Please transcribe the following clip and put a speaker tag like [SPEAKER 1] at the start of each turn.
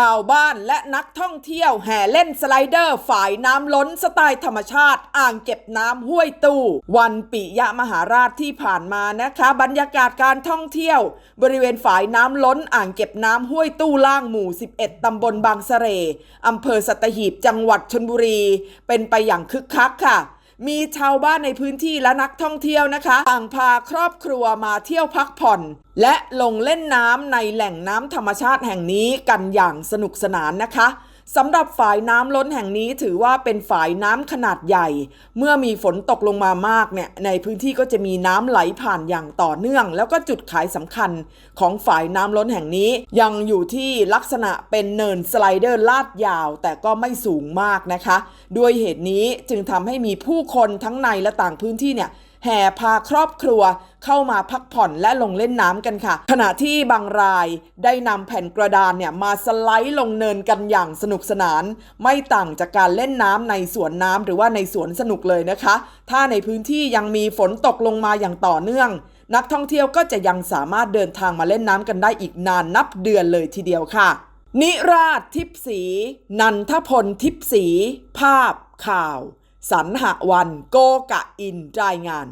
[SPEAKER 1] ชาวบ้านและนักท่องเที่ยวแห่เล่นสไลเดอร์ฝ่ายน้ำล้นสไตล์ธรรมชาติ อ่างเก็บน้ำห้วยตู้วันปิยมหาราชที่ผ่านมานะคะ บรรยากาศการท่องเที่ยว บริเวณฝ่ายน้ำล้นอ่างเก็บน้ำห้วยตู้ล่างหมู่ 11 ตำบลบางสะเรอำเภอสัตหีบจังหวัดชนบุรี เป็นไปอย่างคึกคักค่ะ มีชาวบ้านในพื้นที่และนักท่องเที่ยวนะคะต่างพาครอบครัวมาเที่ยวพักผ่อน และลงเล่นน้ำในแหล่งน้ำธรรมชาติแห่งนี้กันอย่างสนุกสนานนะคะ สำหรับฝายน้ำล้นแห่งนี้ถือว่าเป็นฝายน้ำขนาดใหญ่ เมื่อมีฝนตกลงมามากเนี่ยในพื้นที่ก็จะมีน้ำไหลผ่านอย่างต่อเนื่อง แล้วก็จุดขายสำคัญของฝายน้ำล้นแห่งนี้ ยังอยู่ที่ลักษณะเป็นเนินสไลเดอร์ลาดยาว แต่ก็ไม่สูงมากนะคะ ด้วยเหตุนี้จึงทำให้มีผู้คนทั้งในและต่างพื้นที่เนี่ย แห่พาครอบครัวเข้ามาพักผ่อนและลงเล่นน้ำกันค่ะ ขณะที่บางรายได้นำแผ่นกระดานเนี่ยมาสไลด์ลงเนินกันอย่างสนุกสนาน ไม่ต่างจากการเล่นน้ำในสวนน้ำหรือว่าในสวนสนุกเลยนะคะ ถ้าในพื้นที่ยังมีฝนตกลงมาอย่างต่อเนื่อง นักท่องเที่ยวก็จะยังสามารถเดินทางมาเล่นน้ำกันได้อีกนานนับเดือนเลยทีเดียวค่ะ นิราชทิพสี นันทพลทิพสี ภาพข่าว สันหวันโกกะอินรายงาน